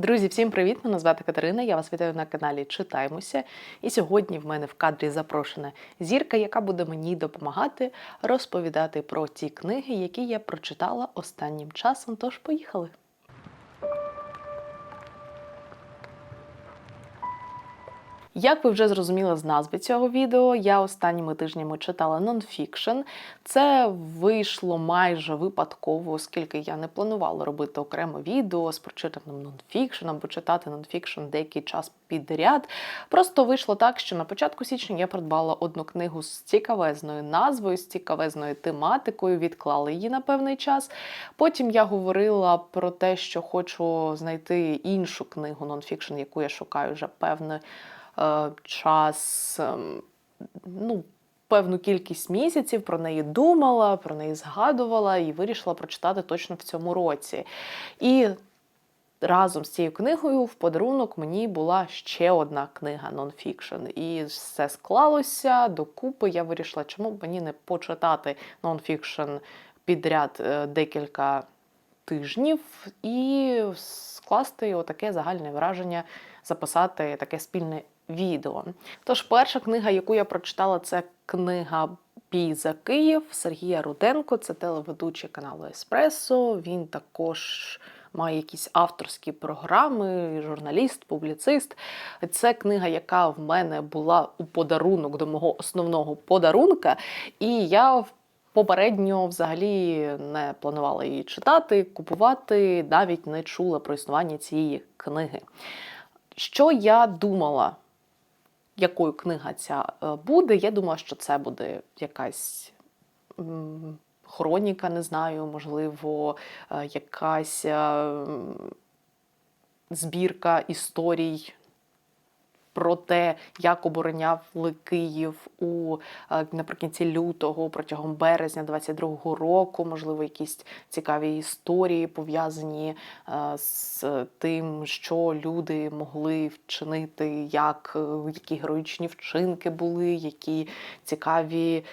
Друзі, всім привіт! Мене звати Катерина. Я вас вітаю на каналі Читаймося. І сьогодні в мене в кадрі запрошена зірка, яка буде мені допомагати розповідати про ті книги, які я прочитала останнім часом. Тож поїхали! Як ви вже зрозуміли з назви цього відео, я останніми тижнями читала нонфікшн. Це вийшло майже випадково, оскільки я не планувала робити окреме відео з прочитаним нонфікшеном, бо читати нонфікшн деякий час підряд. Просто вийшло так, що на початку січня я придбала одну книгу з цікавезною назвою, з цікавезною тематикою, відклала її на певний час. Потім я говорила про те, що хочу знайти іншу книгу нонфікшн, яку я шукаю вже певний е, час. ем, ну, Певну кількість місяців про неї думала, про неї згадувала і вирішила прочитати точно в цьому році. І разом з цією книгою в подарунок мені була ще одна книга нонфікшн. І все склалося докупи. Я вирішила, чому б мені не почитати нонфікшн підряд е, декілька тижнів і скласти отаке загальне враження, записати таке спільне відео. Тож, перша книга, яку я прочитала, це книга Бій за Київ Сергія Руденко, це телеведучий каналу Еспресо. Він також. Має якісь авторські програми, журналіст, публіцист. Це книга, яка в мене була у подарунок до мого основного подарунка, і я попередньо взагалі не планувала її читати, купувати, навіть не чула про існування цієї книги. Що я думала, якою книга ця е, буде? Я думаю, що це буде якась. Хроніка, не знаю, можливо, е, якась е, збірка історій про те, як обороняли Київ у е, наприкінці лютого, протягом березня 22-го року, можливо, якісь цікаві історії пов'язані е, з тим, що люди могли вчинити, як е, які героїчні вчинки були, які цікаві.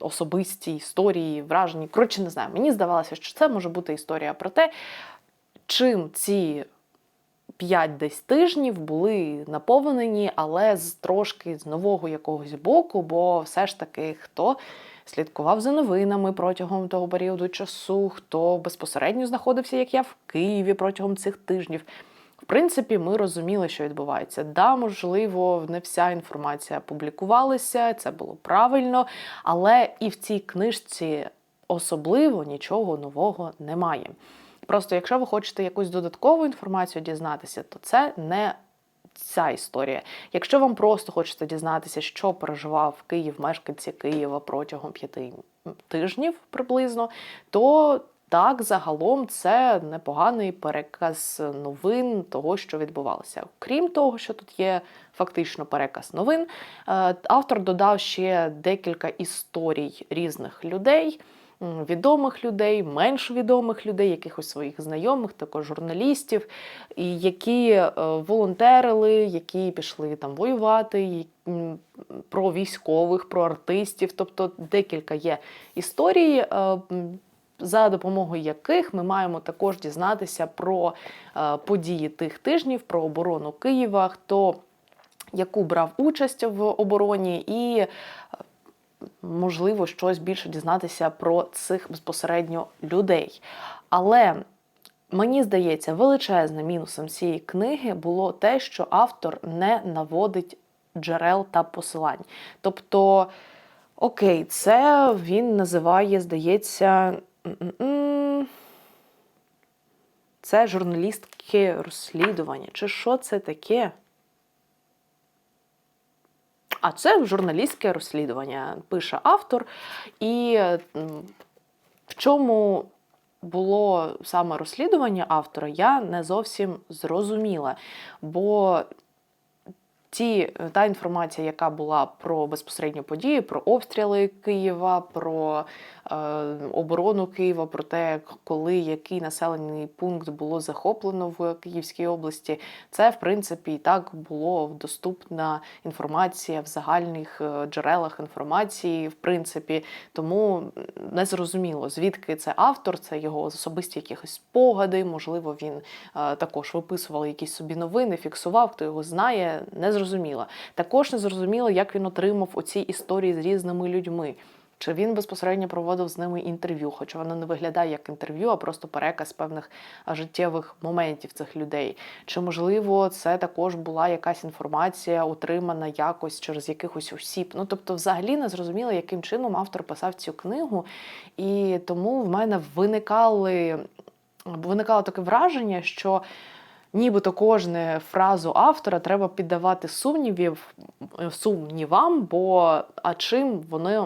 Особисті історії, вражені. Коротше, не знаю. Мені здавалося, що це може бути історія про те, чим ці 5 десь тижнів були наповнені, але з трошки з нового якогось боку, бо все ж таки хто слідкував за новинами протягом того періоду часу, хто безпосередньо знаходився, як я в Києві протягом цих тижнів. В принципі, ми розуміли, що відбувається. Да, можливо, не вся інформація публікувалася, це було правильно, але і в цій книжці особливо нічого нового немає. Просто якщо ви хочете якусь додаткову інформацію дізнатися, то це не ця історія. Якщо вам просто хочеться дізнатися, що переживав Київ, мешканці Києва протягом п'яти тижнів приблизно, то так, загалом це непоганий переказ новин того, що відбувалося. Крім того, що тут є фактично переказ новин, е, автор додав ще декілька історій різних людей. Відомих людей, менш відомих людей, якихось своїх знайомих, також журналістів, які е, волонтерили, які пішли там воювати, про військових, про артистів. Тобто декілька є історій, е, за допомогою яких ми маємо також дізнатися про е, події тих тижнів, про оборону Києва, хто яку брав участь в обороні, і можливо щось більше дізнатися про цих безпосередньо людей. Але мені здається, величезним мінусом цієї книги було те, що автор не наводить джерел та посилань. Тобто, окей, це він називає, здається, це журналістське розслідування. Чи що це таке? А це журналістське розслідування, пише автор. І в чому було саме розслідування автора, я не зовсім зрозуміла. Бо ті та інформація, яка була про безпосередньо події, про обстріли Києва, про е, оборону Києва, про те, коли який населений пункт було захоплено в Київській області, це в принципі і так було доступна інформація в загальних е, джерелах інформації, в принципі, тому не зрозуміло, звідки це автор, це його особисті якісь спогади. Можливо, він е, також виписував якісь собі новини, фіксував, хто його знає, не зрозуміло. Також не зрозуміло, як він отримав оці історії з різними людьми. Чи він безпосередньо проводив з ними інтерв'ю, хоча воно не виглядає як інтерв'ю, а просто переказ певних життєвих моментів цих людей. Чи можливо це також була якась інформація, отримана якось через якихось осіб? Ну тобто, взагалі не зрозуміло, яким чином автор писав цю книгу, і тому в мене виникали виникало таке враження, що. Нібито кожну фразу автора треба піддавати сумнівів сумнівам, бо а чим вони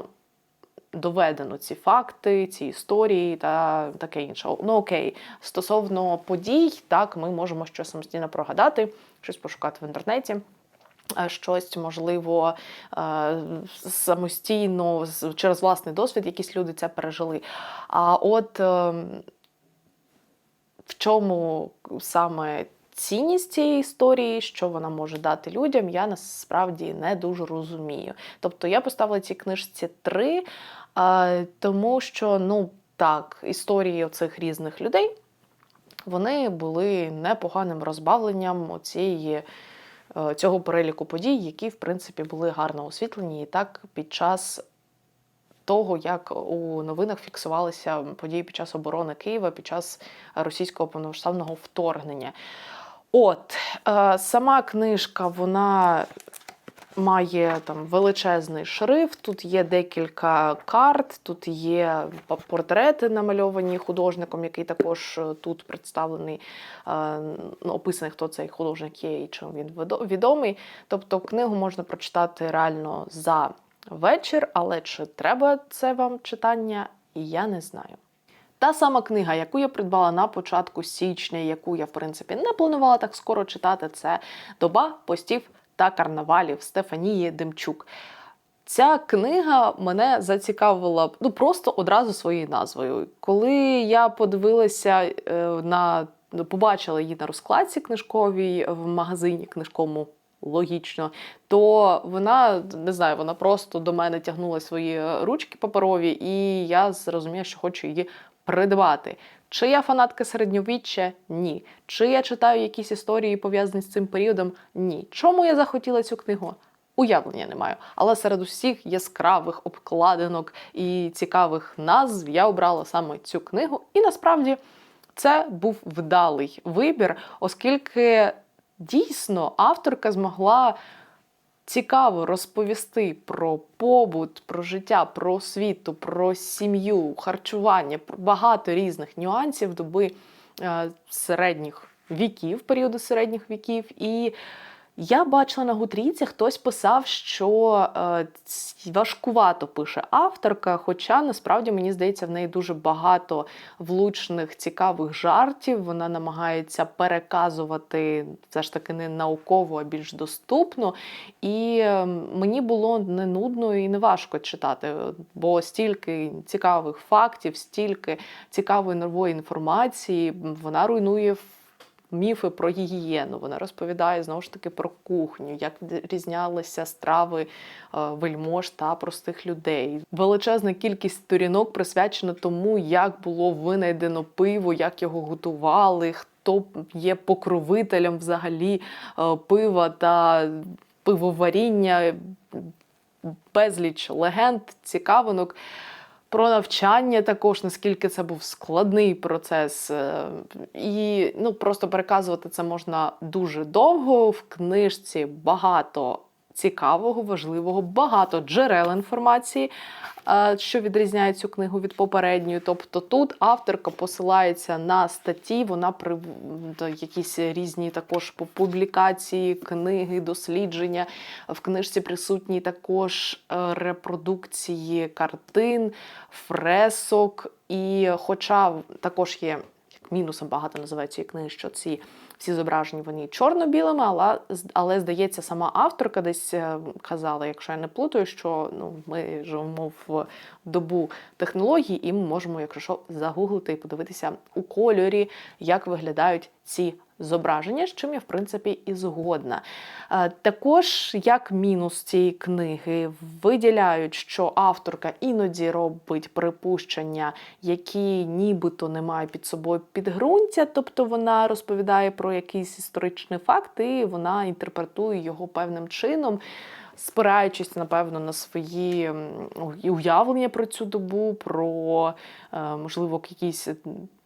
доведено ці факти, ці історії та таке інше. Ну окей, стосовно подій, так ми можемо щось самостійно прогадати, щось пошукати в інтернеті. е, Щось можливо е, самостійно через власний досвід, якісь люди це пережили. А от ем, в чому саме цінність цієї історії, що вона може дати людям, я насправді не дуже розумію. Тобто я поставила цій книжці три, тому що, ну так, історії цих різних людей вони були непоганим розбавленням цієї. е, Цього переліку подій, які в принципі були гарно освітлені, і так під час того, як у новинах фіксувалися події під час оборони Києва, під час російського повномасштабного вторгнення. От е, сама книжка, вона має там величезний шрифт, тут є декілька карт, тут є портрети намальовані художником, який також е, тут представлений, е, ну, описаний, хто цей художник є і чим він відо- відомий. Тобто книгу можна прочитати реально за вечір, але чи треба це вам читання, я не знаю. Та сама книга, яку я придбала на початку січня, яку я, в принципі, не планувала так скоро читати, це Доба постів та карнавалів Стефанії Демчук. Ця книга мене зацікавила ну просто одразу своєю назвою. Коли я подивилася е, на ну, побачила її на розкладці книжковій в магазині книжковому. Логічно, то вона не знаю, вона просто до мене тягнула свої ручки паперові, і я зрозуміла, що хочу її придбати. Чи я фанатка середньовіччя? Ні. Чи я читаю якісь історії пов'язані з цим періодом? Ні. Чому я захотіла цю книгу? Уявлення не маю. Але серед усіх яскравих обкладинок і цікавих назв я обрала саме цю книгу. І насправді це був вдалий вибір, оскільки дійсно авторка змогла цікаво розповісти про побут, про життя, про освіту, про сім'ю, харчування, про багато різних нюансів доби е, середніх віків, періоду середніх віків. І я бачила на Гутріці, хтось писав, що е, важкувато пише авторка, хоча насправді мені здається, в неї дуже багато влучних цікавих жартів. Вона намагається переказувати все ж таки не науково, а більш доступно. І е, мені було не нудно і не важко читати, бо стільки цікавих фактів, стільки цікавої нової інформації вона руйнує міфи про гігієну. Вона розповідає знову ж таки про кухню, як різнялися страви е, вельмож та простих людей. Величезна кількість сторінок присвячена тому, як було винайдено пиво, як його готували, хто є покровителем взагалі е, пива та пивоваріння, безліч легенд, цікавинок. Про навчання також, наскільки це був складний процес. Е, І ну, просто переказувати це можна дуже довго. В книжці багато цікавого, важливого, багато джерел інформації, е, що відрізняє цю книгу від попередньої. Тобто тут авторка посилається на статті, вона при якісь різні також публікації, книги, дослідження. В книжці присутні також е, репродукції картин, фресок. І хоча також є мінусом багато називають цієї книги, що ці всі зображення вони чорно-білими, але, але здається, сама авторка десь е, казала, якщо я не плутаю, що ну, ми живемо в добу технологій, і ми можемо, якщо що, загуглити і подивитися у кольорі, як виглядають ці зображення, з чим я в принципі і згодна. Е, Також як мінус цієї книги виділяють, що авторка іноді робить припущення, які нібито не мають під собою підґрунтя, тобто вона розповідає про якийсь історичний факт, і вона інтерпретує його певним чином. Спираючись, напевно, на свої уявлення про цю добу, про е, можливо якийсь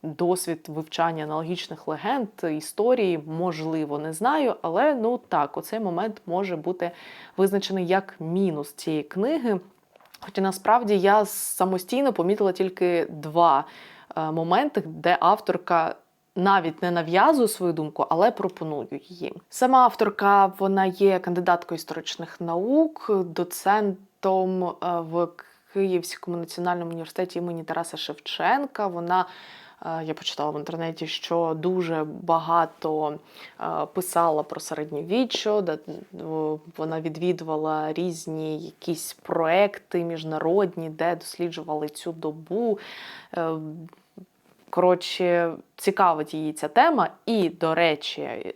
досвід вивчання аналогічних легенд, історії, можливо, не знаю, але ну так, оцей момент може бути визначений як мінус цієї книги. Хоча насправді я самостійно помітила тільки два е, моменти, де авторка. Навіть не нав'язує свою думку, але пропоную її. Сама авторка вона є кандидаткою історичних наук, доцентом е, в Київському національному університеті імені Тараса Шевченка. Вона е, я почитала в інтернеті, що дуже багато е, писала про середньовіччя, вона відвідувала різні якісь проекти міжнародні, де досліджували цю добу. Коротше, цікавить її ця тема. І, до речі,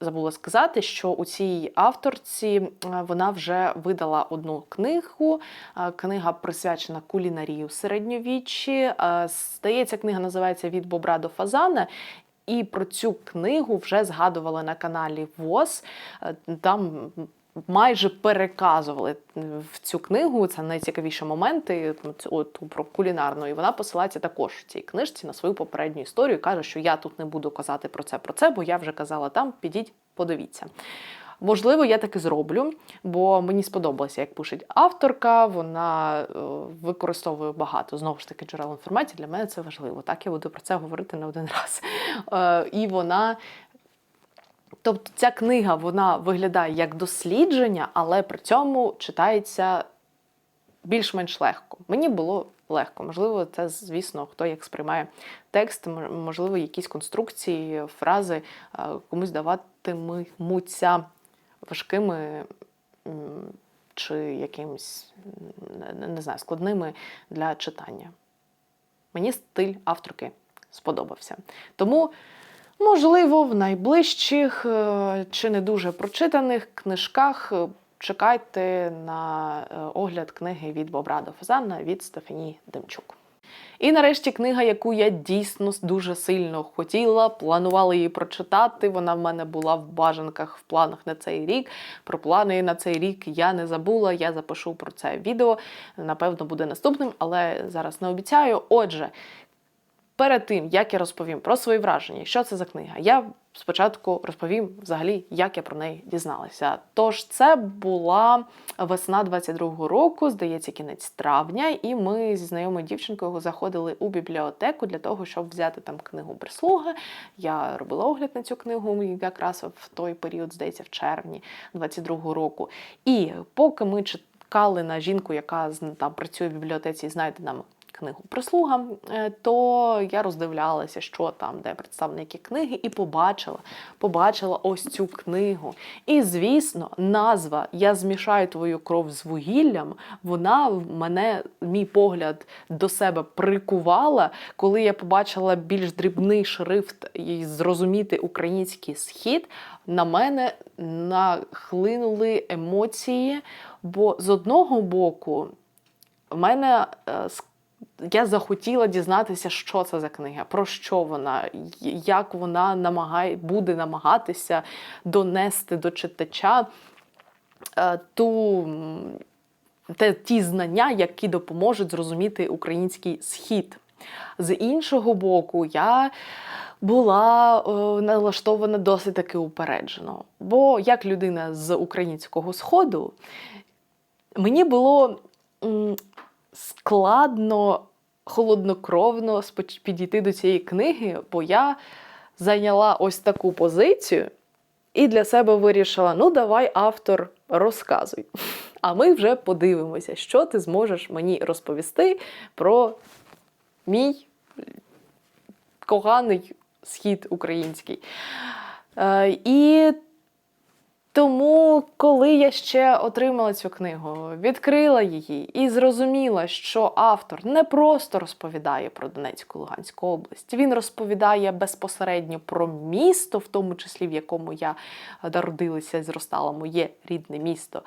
забула сказати, що у цій авторці е, вона вже видала одну книгу. Е, Книга присвячена кулінарії у середньовіччі. Е, Здається, книга називається Від бобра до фазана. І про цю книгу вже згадували на каналі ВОЗ. Там майже переказували в цю книгу. Це найцікавіші моменти от, про кулінарну. І вона посилається також в цій книжці на свою попередню історію. Каже, що я тут не буду казати про це, про це, бо я вже казала там. Підіть, подивіться. Можливо, я так і зроблю, бо мені сподобалося, як пише авторка. Вона е, використовує багато знову ж таки джерел інформації. Для мене це важливо. Так я буду про це говорити не один раз. Е, і вона Тобто ця книга вона виглядає як дослідження, але при цьому читається більш-менш легко. Мені було легко. Можливо, це, звісно, хто як сприймає текст, можливо, якісь конструкції, фрази комусь даватимуться важкими чи якимось не знаю, складними для читання. Мені стиль авторки сподобався. Тому. Можливо, в найближчих е, чи не дуже прочитаних книжках е, чекайте на е, огляд книги від Бобра до Фазана від Стефані Демчук. І нарешті книга, яку я дійсно дуже сильно хотіла, планувала її прочитати. Вона в мене була в бажанках в планах на цей рік. Про плани на цей рік я не забула. Я запишу про це відео. Напевно, буде наступним, але зараз не обіцяю. Отже, перед тим, як я розповім про свої враження, що це за книга, я спочатку розповім взагалі, як я про неї дізналася. Тож це була весна 22-го року, здається, кінець травня, і ми зі знайомою дівчинкою заходили у бібліотеку для того, щоб взяти там книгу прислуга. Я робила огляд на цю книгу якраз в той період, здається, в червні 22-го року. І поки ми чекали на жінку, яка там працює в бібліотеці знайде нам книгу прислуга, е, то я роздивлялася, що там, де представлені які книги, і побачила, побачила ось цю книгу. І, звісно, назва Я змішаю твою кров з вугіллям, вона в мене, мій погляд до себе прикувала, коли я побачила більш дрібний шрифт і зрозуміти український схід. На мене нахлинули емоції, бо з одного боку в мене е, я захотіла дізнатися, що це за книга, про що вона, як вона намагає, буде намагатися донести до читача е, ту, те, ті знання, які допоможуть зрозуміти український схід. З іншого боку, я була е, налаштована досить таки упереджено. Бо як людина з українського сходу, мені було складно, холоднокровно підійти до цієї книги, бо я зайняла ось таку позицію і для себе вирішила: ну, давай, автор, розказуй. А ми вже подивимося, що ти зможеш мені розповісти про мій коханий схід український. Е, і тому, коли я ще отримала цю книгу, відкрила її і зрозуміла, що автор не просто розповідає про Донецьку Луганську область, він розповідає безпосередньо про місто, в тому числі в якому я народилася і зростала, моє рідне місто.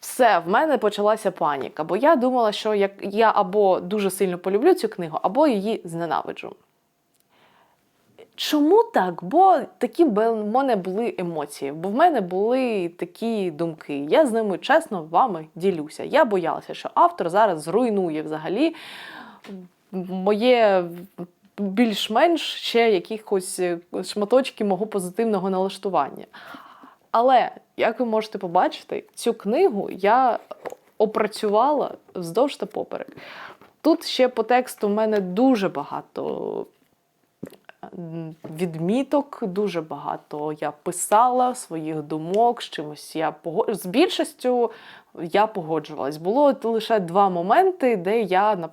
Все, в мене почалася паніка, бо я думала, що як я або дуже сильно полюблю цю книгу, або її зненавиджу. Чому так? Бо такі в мене були емоції, бо в мене були такі думки. Я з ними чесно вами ділюся. Я боялася, що автор зараз зруйнує взагалі моє більш-менш ще якихось шматочки мого позитивного налаштування. Але, як ви можете побачити, цю книгу я опрацювала вздовж та поперек. Тут ще по тексту в мене дуже багато відміток, дуже багато я писала своїх думок, з чимось я погод... з більшістю я погоджувалась. Було лише два моменти, де я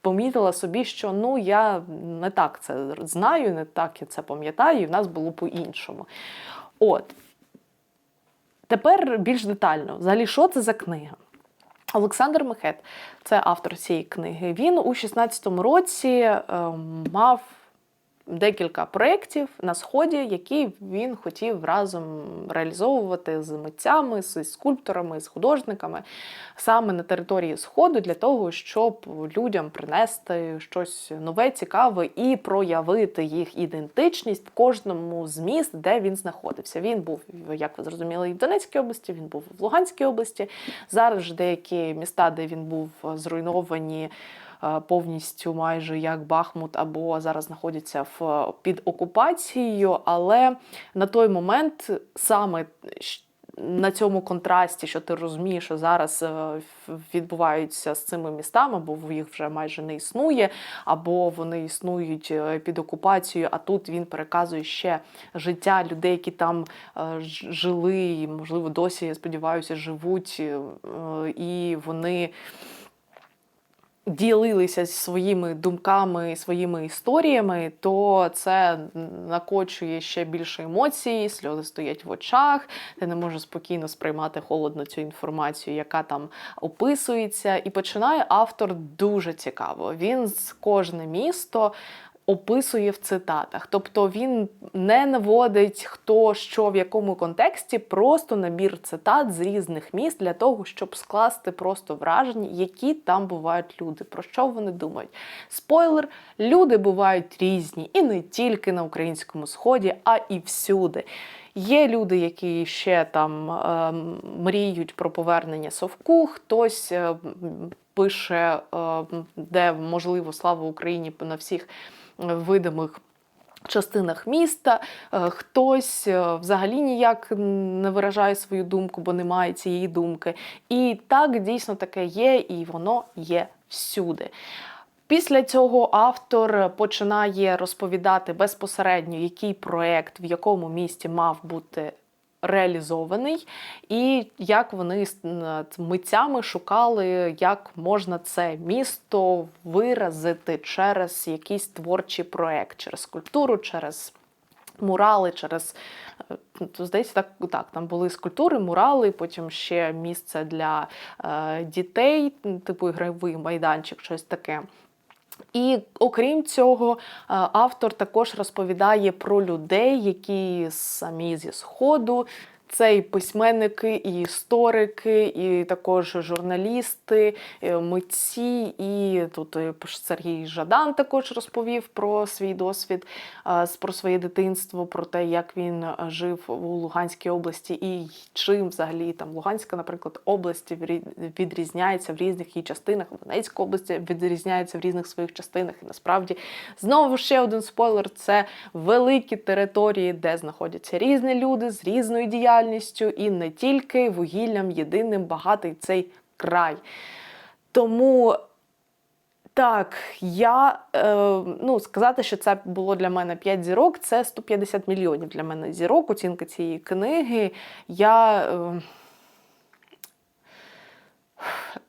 помітила собі, що ну я не так це знаю, не так я це пам'ятаю, і в нас було по-іншому. От. Тепер більш детально, взагалі, що це за книга? Олександр Мехет, це автор цієї книги. Він у 16-му році е, мав декілька проєктів на сході, які він хотів разом реалізовувати з митцями, з скульпторами, з художниками саме на території Сходу, для того, щоб людям принести щось нове, цікаве і проявити їх ідентичність в кожному з міст, де він знаходився. Він був, як ви зрозуміли, і в Донецькій області, він був в Луганській області. Зараз ж деякі міста, де він був зруйновані. Е, повністю майже як Бахмут, або зараз знаходяться в під окупацією. Але на той момент саме на цьому контрасті, що ти розумієш, що зараз е, відбуваються з цими містами, бо їх вже майже не існує, або вони існують е, під окупацією, а тут він переказує ще життя людей, які там жили, і, можливо, досі, я сподіваюся, живуть, і вони ділилися своїми думками, своїми історіями, то це накочує ще більше емоцій, сльози стоять в очах, ти не можеш спокійно сприймати холодно цю інформацію, яка там описується. І починає автор дуже цікаво. Він з кожне місто описує в цитатах. Тобто він не наводить хто що в якому контексті, просто набір цитат з різних міст для того, щоб скласти просто враження, які там бувають люди, про що вони думають. Спойлер, люди бувають різні і не тільки на українському сході, а і всюди. Є люди, які ще там е, мріють про повернення совку, хтось е, пише, е, де можливо слава Україні на всіх видимих. Частинах міста е, хтось е, взагалі ніяк не виражає свою думку, бо немає цієї думки. І так дійсно таке є, і воно є всюди. Після цього автор починає розповідати безпосередньо, який проект в якому місті мав бути реалізований, і як вони митцями шукали, як можна це місто виразити через якийсь творчий проект, через скульптуру, через мурали, через е, здається, так так, там були скульптури, мурали, потім ще місце для е, дітей, типу ігровий майданчик, щось таке. І окрім цього, е, автор також розповідає про людей, які самі зі сходу це і письменники, і історики, і також журналісти, митці. І тут Сергій Жадан також розповів про свій досвід, про своє дитинство, про те, як він жив у Луганській області, і чим взагалі там Луганська, наприклад, область відрізняється в різних її частинах. Донецька область відрізняється в різних своїх частинах. І насправді знову ще один спойлер: це великі території, де знаходяться різні люди з різною діяльністю діяльністю і не тільки вугіллям єдиним багатий цей край. Тому. Так, я е, ну сказати, що це було для мене 5 зірок, це 150 мільйонів для мене зірок. Оцінка цієї книги. Я е,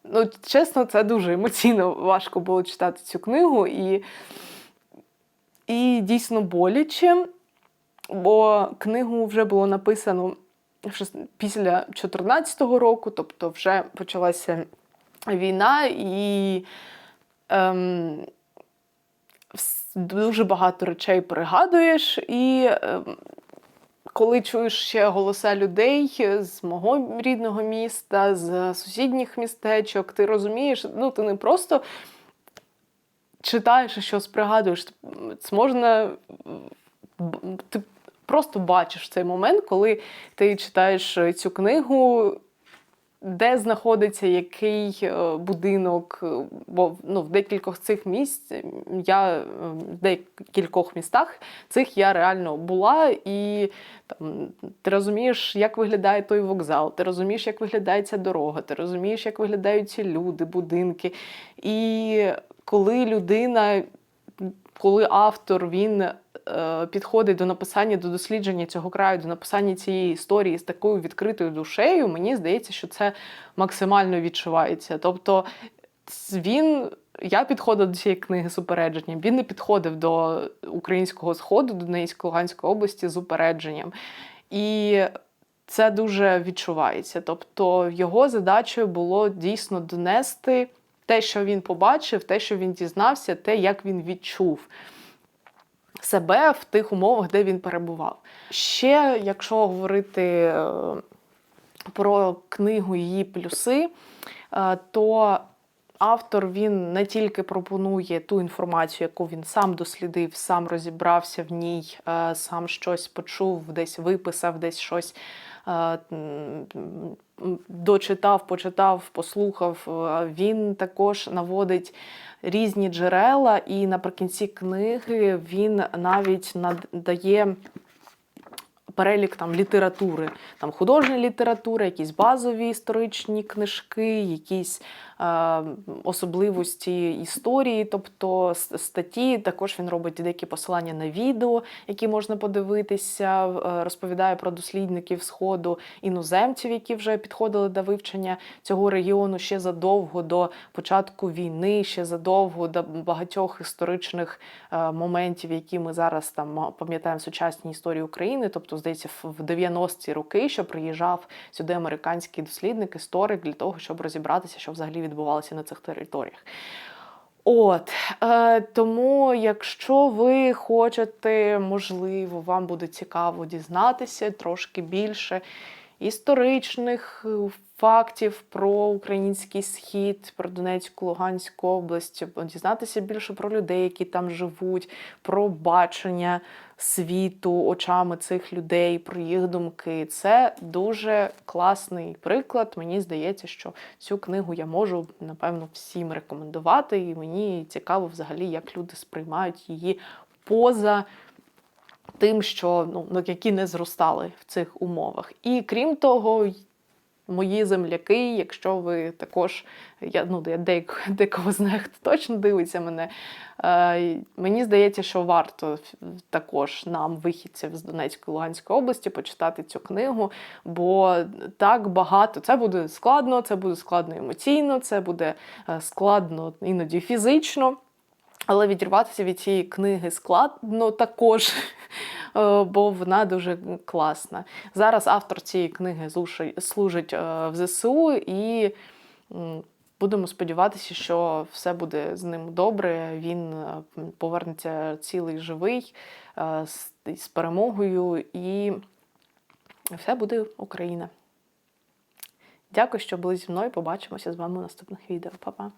ну, чесно, це дуже емоційно важко було читати цю книгу. І і дійсно боляче, бо книгу вже було написано після 2014 року, тобто вже почалася війна, і ем, дуже багато речей пригадуєш, і ем, коли чуєш ще голоса людей з мого рідного міста, з сусідніх містечок, ти розумієш, ну ти не просто читаєш щось пригадуєш. Це можна. Ти просто бачиш цей момент, коли ти читаєш е, цю книгу, де знаходиться який е, будинок, е, бо ну, в декількох цих місць я в декількох містах цих я реально була, і там, ти розумієш, як виглядає той вокзал, ти розумієш, як виглядає ця дорога, ти розумієш, як виглядають ці люди, будинки. І коли людина, коли автор він підходить до написання, до дослідження цього краю, до написання цієї історії з такою відкритою душею, мені здається, що це максимально відчувається. Тобто він. Я підходив до цієї книги з упередженням. Він не підходив до українського сходу, до Донецької Луганської області з упередженням. І це дуже відчувається. Тобто його задачею було дійсно донести те, що він побачив, те, що він дізнався, те, як він відчув себе в тих умовах, де він перебував. Ще, якщо говорити е, про книгу її плюси, е, то автор він не тільки пропонує ту інформацію, яку він сам дослідив, сам розібрався в ній, е, сам щось почув, десь виписав, десь щось дочитав, почитав, послухав. Е, Він також наводить різні джерела, і наприкінці книги він навіть надає перелік там літератури, там художня література, якісь базові історичні книжки, якісь е, особливості історії, тобто статті. Також він робить деякі посилання на відео, які можна подивитися, е, розповідає про дослідників сходу, іноземців, які вже підходили до вивчення цього регіону ще задовго до початку війни, ще задовго до багатьох історичних е, моментів, які ми зараз там пам'ятаємо в сучасній історії України. Тобто, здається, в в 90-ті роки, що приїжджав сюди американський дослідник, історик для того, щоб розібратися, що взагалі відбувалося на цих територіях. От е, тому, якщо ви хочете, можливо, вам буде цікаво дізнатися трошки більше історичних е, фактів про український схід, про Донецьку, Луганську область, дізнатися більше про людей, які там живуть, про бачення світу очами цих людей, про їх думки. Це дуже класний приклад. Мені здається, що цю книгу я можу напевно всім рекомендувати, і мені цікаво взагалі, як люди сприймають її поза тим, що ну, ну, які не зростали в цих умовах. І крім того, мої земляки, якщо ви також, я ну я декого знаю, хто точно дивиться мене. Е, мені здається, що варто також нам, вихідців з Донецької Луганської області, почитати цю книгу, бо так багато це буде складно, це буде складно емоційно, це буде е, складно іноді фізично. Але відірватися від цієї книги складно також, е, бо вона дуже класна. Зараз автор цієї книги служить е, в ЗСУ, і будемо сподіватися, що все буде з ним добре. Він е, повернеться цілий живий з перемогою, і все буде Україна. Дякую, що були зі мною. Побачимося з вами у наступних відео. Па-па!